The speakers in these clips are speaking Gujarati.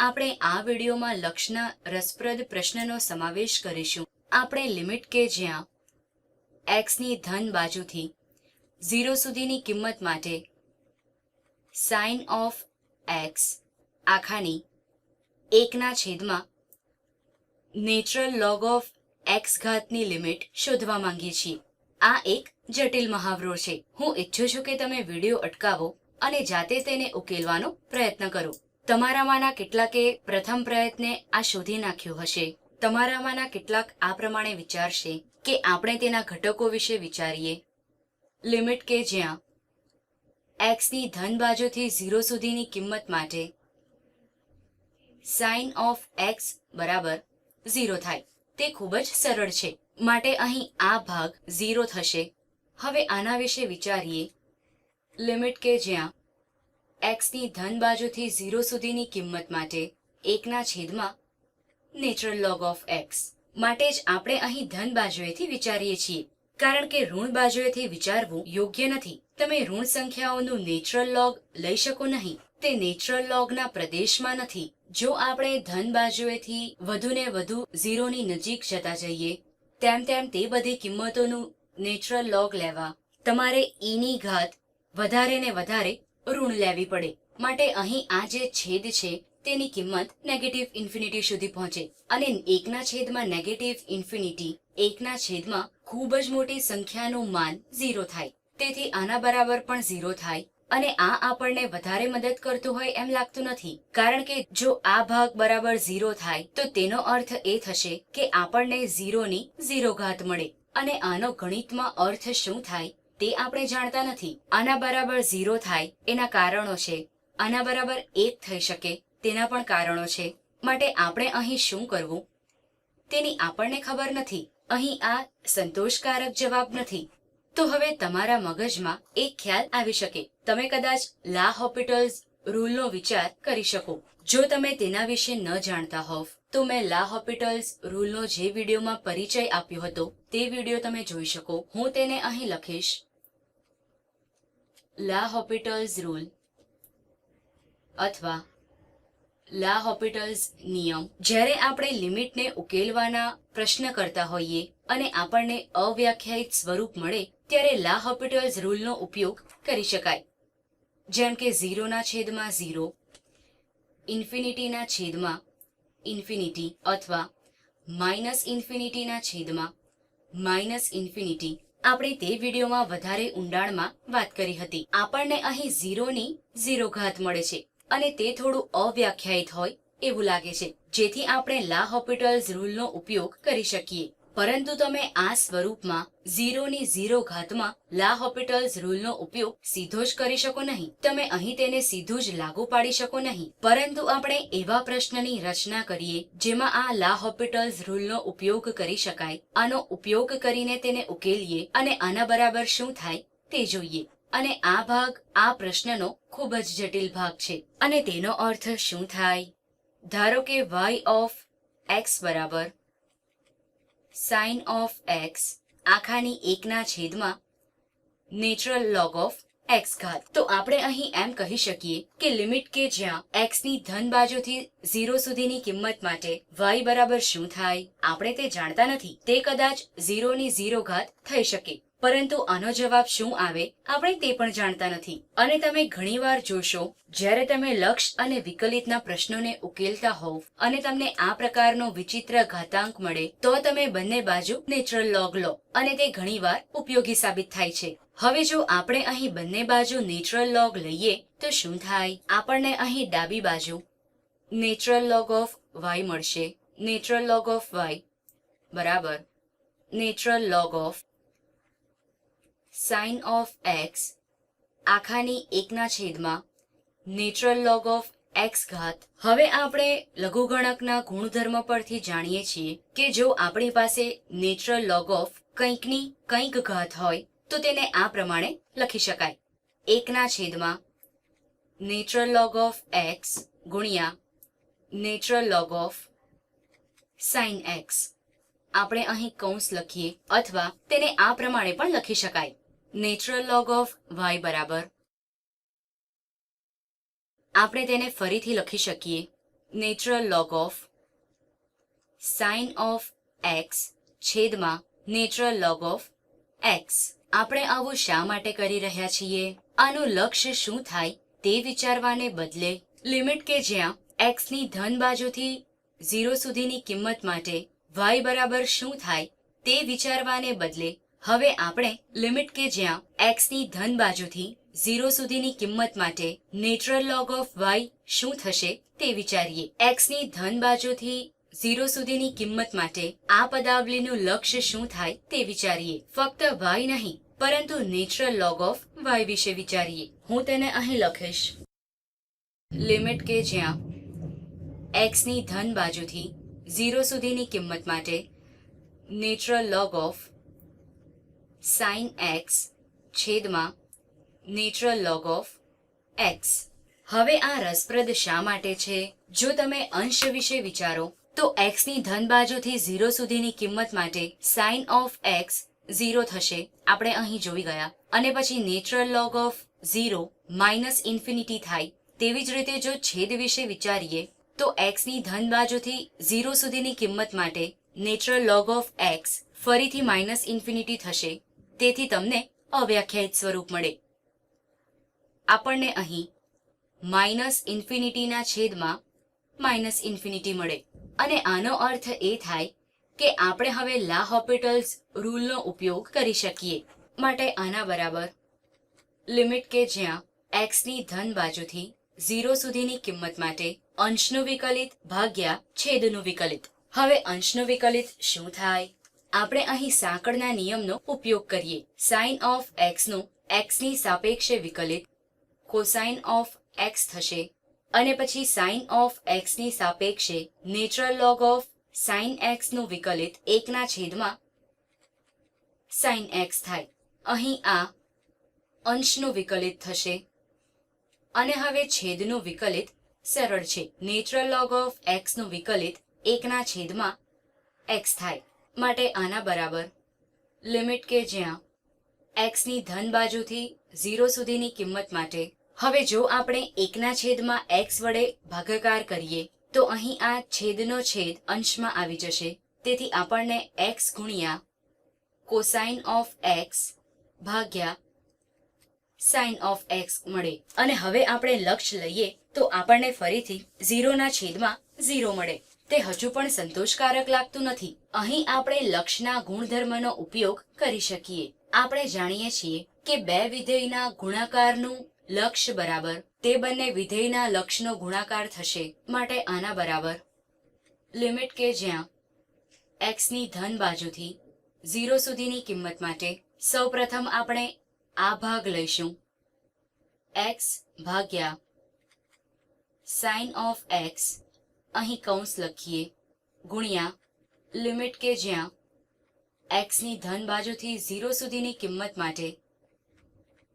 આપણે આ વિડીયોમાં લક્ષના રસપ્રદ પ્રશ્નનો સમાવેશ કરીશું. આપણે લિમિટ કે જ્યાં એક્સની ધન બાજુથી ઝીરો સુધીની કિંમત માટે સાઇન ઓફ એક્સ આખાની એકના છેદમાં નેચરલ લોગ ઓફ એક્સ ઘાતની લિમિટ શોધવા માંગીએ છીએ. આ એક જટિલ મહાવરો છે. હું ઈચ્છું છું કે તમે વીડિયો અટકાવો અને જાતે તેને ઉકેલવાનો પ્રયત્ન કરો. તમારામાંના કેટલાકે પ્રથમ પ્રયત્ને આ શોધી નાખ્યું હશે. તમારામાંના કેટલાક આ પ્રમાણે વિચારશે કે આપણે તેના ઘટકો વિશે વિચારીએ. લિમિટ કે જ્યાં? એક્સની ધન બાજુથી ઝીરો સુધીની કિંમત માટે. સાઇન ઓફ એક્સ બરાબર ઝીરો થાય. તે ખૂબ જ સરળ છે. માટે અહીં આ ભાગ ઝીરો થશે. હવે આના વિશે વિચારીએ. લિમિટ કે જ્યાં? એક્સની ધન બાજુથી ઝીરો સુધીની કિંમત માટે એકના છેદમાં નેચરલ લોગ ઓફ એક્સ માટે જ આપણે અહીં ધન બાજુએથી વિચારીએ છીએ. કારણ કે ઋણ બાજુએથી વિચારવું યોગ્ય નથી. તમે ઋણ સંખ્યાઓનું નેચરલ લોગ લઈ શકો નહીં. તે નેચરલ લોગના પ્રદેશમાં નથી. જો આપણે ધન બાજુએથી વધુને વધુ ઝીરોની નજીક જતા જઈએ, તેમ તેમ તે બધી કિંમતોનું નેચરલ લોગ લેવા તમારે ઈની ઘાત વધારે ને વધારે ઋણ લેવી પડે. માટે અહીં આ જે છેદ છે, તેની કિંમત નેગેટિવ ઇન્ફિનિટી સુધી પહોંચે. અને એકના છેદમાં નેગેટિવ ઇન્ફિનિટી એકના છેદમાં ખૂબ જ મોટી સંખ્યાનું માન ઝીરો થાય. તેથી આના બરાબર પણ ઝીરો થાય. અને આ આપણને વધારે મદદ કરતું હોય એમ લાગતું નથી. કારણ કે જો આ ભાગ બરાબર ઝીરો થાય, તો તેનો અર્થ એ થશે કે આપણને ઝીરોની ઝીરો ઘાત મળે. અને આનો ગણિતમાં અર્થ શું થાય? તે આપણે જાણતા નથી. આના બરાબર ઝીરો થાય, એના કારણો છે. આના બરાબર એક થઈ શકે, તેના પણ કારણો છે. માટે આપણે અહીં શું કરવું? તેની આપણને ખબર નથી. અહીં આ સંતોષકારક જવાબ નથી. તો હવે તમારા મગજમાં એક ખ્યાલ આવી શકે. તમે કદાચ લા હોપિટલ્સ રૂલનો વિચાર કરી શકો. જો તમે તેના વિશે ન જાણતા હોવ, તો મેં લા હોપિટલ્સ રૂલનો જે વિડીયોમાં પરિચય આપ્યો હતો, તે વીડિયો તમે જોઈ શકો. હું તેને અહીં લખીશ. લા હોપિટલ્સ રૂલ અથવા લા હોપિટલ્સ નિયમ. જ્યારે આપણે લિમિટને ઉકેલવાના પ્રશ્ન કરતા હોઈએ અને આપણને અવ્યાખ્યાયિત સ્વરૂપ મળે, ત્યારે લા હોપિટલ્સ રૂલનો ઉપયોગ કરી શકાય. જેમ કે ઝીરોના છેદમાં ઝીરો, ઇન્ફિનિટીના છેદમાં ઇન્ફિનિટી અથવા માઇનસ ઇન્ફિનિટીના છેદમાં માઇનસ ઇન્ફિનિટી. આપણે તે વિડીયોમાં વધારે ઊંડાણમાં વાત કરી હતી. આપણને અહીં ઝીરોની ઝીરો ઘાત મળે છે અને તે થોડું અવ્યાખ્યાયિત હોય એવું લાગે છે, જેથી આપણે લા હોસ્પિટલ્સ રૂલનો ઉપયોગ કરી શકીએ. પરંતુ તમે આ સ્વરૂપમાં ઝીરોની ઝીરો ઘાતમાં લા હોપિટલ્સ રૂલનો ઉપયોગ સીધો જ કરી શકો નહીં. તમે અહીં તેને સીધું જ લાગુ પાડી શકો નહીં. પરંતુ આપણે એવા પ્રશ્નની રચના કરીએ જેમાં આ લા હોપિટલ્સ રૂલનો ઉપયોગ કરી શકાય. આનો ઉપયોગ કરીને તેને ઉકેલીએ અને આના બરાબર શું થાય તે જોઈએ. અને આ ભાગ, આ પ્રશ્નનો ખૂબ જ જટિલ ભાગ છે. અને તેનો અર્થ શું થાય? ધારો કે વાય ઓફ એક્સ બરાબર સાઇન ઓફ એક્સ આખાની એકના છેદમાં નેચરલ લોગ ઓફ એક્સ ઘાત. તો આપણે અહીં એમ કહી શકીએ કે લિમિટ કે જ્યાં એક્સની ધન બાજુથી ઝીરો સુધીની કિંમત માટે વાય બરાબર શું થાય, આપણે તે જાણતા નથી. તે કદાચ ઝીરોની ઝીરો ઘાત થઈ શકે. પરંતુ આનો જવાબ શું આવે, આપણે તે પણ જાણતા નથી. અને તમે ઘણીવાર જોશો, જ્યારે તમે લક્ષ અને વિકલિતના પ્રશ્નોને ઉકેલતા હોવ અને તમને આ પ્રકારનો વિચિત્ર ઘાતાંક મળે, તો તમે બંને બાજુ નેચરલ લોગ લો અને તે ઘણીવાર ઉપયોગી સાબિત થાય છે. હવે જો આપણે અહીં બંને બાજુ નેચરલ લોગ લઈએ, તો શું થાય? આપણને અહીં ડાબી બાજુ નેચરલ લોગ ઓફ વાય મળશે. નેચરલ લોગ ઓફ વાય બરાબર. Natural log of sine of x આખાની એકના છેદમાં નેચરલ લોગ ઓફ એક્સ ઘાત. હવે આપણે લઘુગણકના ગુણધર્મ પરથી જાણીએ છીએ કે જો આપણી પાસે નેચરલ લોગ ઓફ કંઈકની કંઈક ઘાત હોય, તો તેને આ પ્રમાણે લખી શકાય. એકના છેદમાં નેચરલ લોગ ઓફ એક્સ ગુણ્યા natural log of sine x. આપણે અહીં કૌંસ લખીએ અથવા તેને આ પ્રમાણે પણ લખી શકાય. નેચરલ લોગ ઓફ વાય બરાબર. આપણે તેને ફરીથી લખી શકીએ. Natural log of sine of x છેદમાં નેચરલ લોગ ઓફ એક્સ. આપણે આવું શા માટે કરી રહ્યા છીએ? આનું લક્ષ્ય શું થાય તે વિચારવાને બદલે લિમિટ કે જ્યાં એક્સની ધન બાજુથી ઝીરો સુધીની કિંમત માટે વાય બરાબર શું થાય તે વિચારવાને બદલે હવે આપણે લિમિટ કે જ્યાં એક્સની ધન બાજુથી ઝીરો સુધીની કિંમત માટે નેચરલ લોગ ઓફ વાય શું થશે તે વિચારીએ. એક્સની ધન બાજુથી ઝીરો સુધીની કિંમત માટે આ પદાવલીનું લક્ષ્ય શું થાય તે વિચારીએ. ફક્ત વાય નહીં, પરંતુ નેચરલ લોગ ઓફ વાય વિશે વિચારીએ. હું તેને અહીં લખીશ. લિમિટ કે જ્યાં એક્સની ધન બાજુથી ઝીરો સુધીની કિંમત માટે natural log of sine x છેદમાં નેચરલ લોગ ઓફ એક્સ હવે આ રસપ્રદ શા માટે છે? જો તમે અંશ વિશે વિચારો, તો એક્સની ધન બાજુથી ઝીરો સુધીની કિંમત માટે સાઇન ઓફ એક્સ ઝીરો થશે. આપણે અહીં જોઈ ગયા. અને પછી natural log of zero minus infinity થાય. તેવી જ રીતે જો છેદ વિશે વિચારીએ, તો એક્સની ધન બાજુથી ઝીરો સુધીની કિંમત માટે નેચરલ લોગ ઓફ એક્સ ફરીથી માઇનસ ઇન્ફિનિટી થશે. તેથી તમને અવ્યાખ્યાયિત સ્વરૂપ મળે. આપણને અહીં માઇનસ ઇન્ફિનિટીના છેદમાં માઇનસ ઇન્ફિનિટી મળે. અને આનો અર્થ એ થાય કે આપણે હવે લા હોપિટલ્સ રૂલનો ઉપયોગ કરી શકીએ. માટે આના બરાબર લિમિટ કે જ્યાં એક્સની ધન બાજુથી ઝીરો સુધીની કિંમત માટે અંશનું વિકલિત ભાગ્યા છેદનું વિકલિત. હવે અંશનું વિકલિત શું થાય? આપણે અહીં સાંકળના નિયમનો ઉપયોગ કરીએ. સાઇન ઓફ એક્સનું એક્સની સાપેક્ષે વિકલિત કોસાઇન ઓફ એક્સ થશે અને પછી સાઇન ઓફ એક્સની સાપેક્ષે નેચરલ લોગ ઓફ સાઇન એક્સનું વિકલિત એકના છેદમાં સાઇન એક્સ થાય. અહીં આ અંશનું વિકલિત થશે અને હવે છેદનું વિકલિત સરળ છે. નેચરલ લોગ ઓફ એક્સનું વિકલિત એકના છેદમાં એક્સ થાય. માટે આના બરાબર. લિમિટ કે જ્યાં? એક્સની ધન બાજુથી ઝીરો સુધીની કિંમત માટે. હવે જો આપણે એકના છેદમાં એક્સ વડે ભાગાકાર કરીએ, તો અહીં આ છેદનો છેદ અંશમાં આવી જશે. તેથી આપણને એક્સ ગુણ્યા કોસાઇન ઓફ એક્સ ભાગ્યા સાઇન ઓફ એક્સ મળે. અને હવે આપણે લક્ષ્ય લઈએ, તો આપણને ફરીથી ઝીરોના છેદમાં ઝીરો મળે. તે હજુ પણ સંતોષકારક લાગતું નથી. અહીં આપણે લક્ષના ગુણધર્મનો ઉપયોગ કરી શકીએ. આપણે જાણીએ છીએ કે બે વિધેયના ગુણાકારનું લક્ષ બરાબર, તે બંને વિધેયના લક્ષનો ગુણાકાર થશે માટે આના બરાબર. લિમિટ કે જ્યાં એક્સની ધન બાજુથી ઝીરો સુધીની કિંમત માટે સૌપ્રથમ આપણે આ ભાગ લઈશું. એક્સ ભાગ્યા સાઇન ઓફ એક્સ અહીં કૌંસ લખીએ. ગુણ્યા, લિમિટ કે જ્યાં? એક્સની ધન બાજુથી ઝીરો સુધીની કિંમત માટે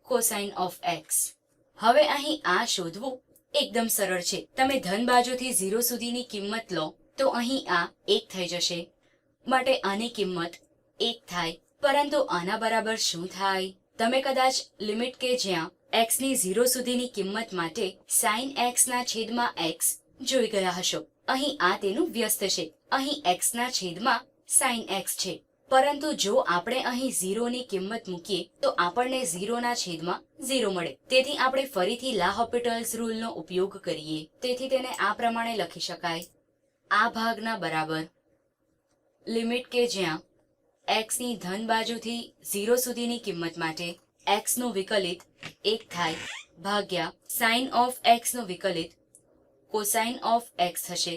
કોસાઇન ઓફ એક્સ હવે અહીં આ શોધવું એકદમ સરળ છે. તમે ધન બાજુથી ઝીરો સુધીની કિંમત લો, તો અહીં આ એક થઈ જશે. માટે આની કિંમત એક થાય, પરંતુ આના બરાબર શું થાય? તમે કદાચ લિમિટ કે જ્યાં? એક્સની ઝીરો સુધીની કિંમત માટે સાઇન એક્સના છેદમાં એક્સ જોઈ ગયા હશો. અહીં આ તેનું વ્યસ્ત છે. અહીં એક્સના છેદમાં સાઈન એક્સ છે. પરંતુ જો આપણે અહીં ઝીરોની કિંમત મૂકીએ, તો આપણને ઝીરોના છેદમાં ઝીરો મળે. તેથી આપણે ફરીથી લા હોપિટલ્સ રૂલનો ઉપયોગ કરીએ. તેથી તેને આ પ્રમાણે લખી શકાય. આ ભાગના બરાબર. લિમિટ કે જ્યાં એક્સની ધન બાજુથી ઝીરો સુધીની કિંમત માટે એક્સનું વિકલિત એક થાય ભાગ્યા સાઇન ઓફ એક્સનું વિકલિત કોસાઇન ઓફ એક્સ થશે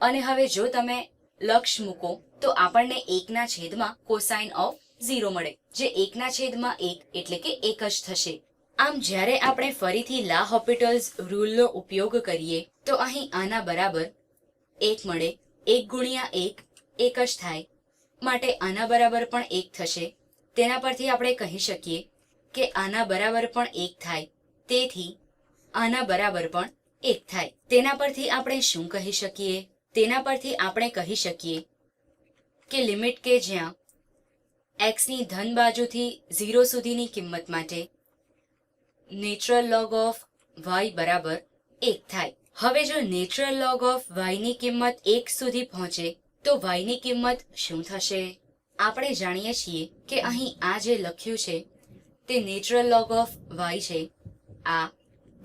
અને હવે જો તમે લક્ષ મૂકો, તો આપણને એકના છેદમાં કોસાઇન ઓફ ઝીરો મળે, જે એકના છેદમાં એક એટલે કે એક જ થશે. આમ જ્યારે આપણે ફરીથી લા હોપિટલ્સ રૂલનો ઉપયોગ કરીએ, તો અહીં આના બરાબર એક મળે, એક ગુણ્યા એક એક જ થાય. માટે આના બરાબર પણ એક થશે. તેના પરથી આપણે કહી શકીએ કે આના બરાબર પણ એક થાય. તેથી આના બરાબર પણ એક થાય. તેના પરથી આપણે શું કહી શકીએ? તેના પરથી આપણે કહી શકીએ કે લિમિટ કે જ્યાં એક્સની ધન બાજુથી ઝીરો સુધીની કિંમત માટે નેચરલ લોગ ઓફ વાય બરાબર એક થાય. હવે જો નેચરલ લોગ ઓફ વાયની કિંમત એક સુધી પહોંચે, તો વાયની કિંમત શું થશે? આપણે જાણીએ છીએ કે અહીં આ જે લખ્યું છે, તે નેચરલ લોગ ઓફ વાય છે. આ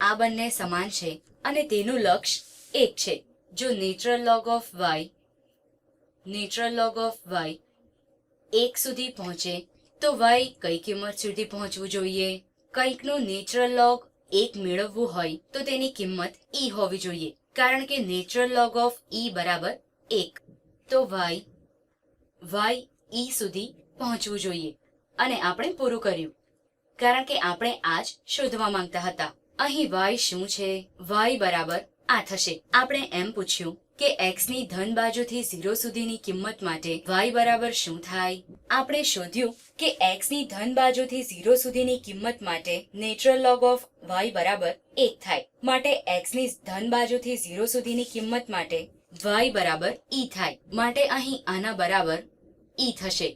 આ બંને સમાન છે અને તેનું લક્ષ એક છે. જો natural log of y, natural log of y એક સુધી પહોંચે, તો વાય કઈ કિંમત સુધી પહોંચવું જોઈએ? કંઈકનું નેચરલ લોગ એક મેળવવું હોય, તો તેની કિંમત ઈ હોવી જોઈએ, કારણ કે નેચરલ લોગ ઓફ ઈ બરાબર એક. તો વાય વાય ઈ સુધી પહોંચવું જોઈએ. અને આપણે પૂરું કર્યું, કારણ કે આપણે આ જ શોધવા માંગતા હતા. અહીં વાય શું છે? વાય બરાબર આ થશે. આપણે એમ પૂછ્યું કે એક્સની ધન બાજુથી ઝીરો સુધીની કિંમત માટે વાય બરાબર શું થાય? આપણે શોધ્યું કે એક્સની ધન બાજુથી ઝીરો સુધીની કિંમત માટે નેચરલ લોગ ઓફ વાય બરાબર એક થાય. માટે એક્સની ધન બાજુથી ઝીરો સુધીની કિંમત માટે વાય બરાબર ઈ થાય. માટે અહીં આના બરાબર ઈ થશે.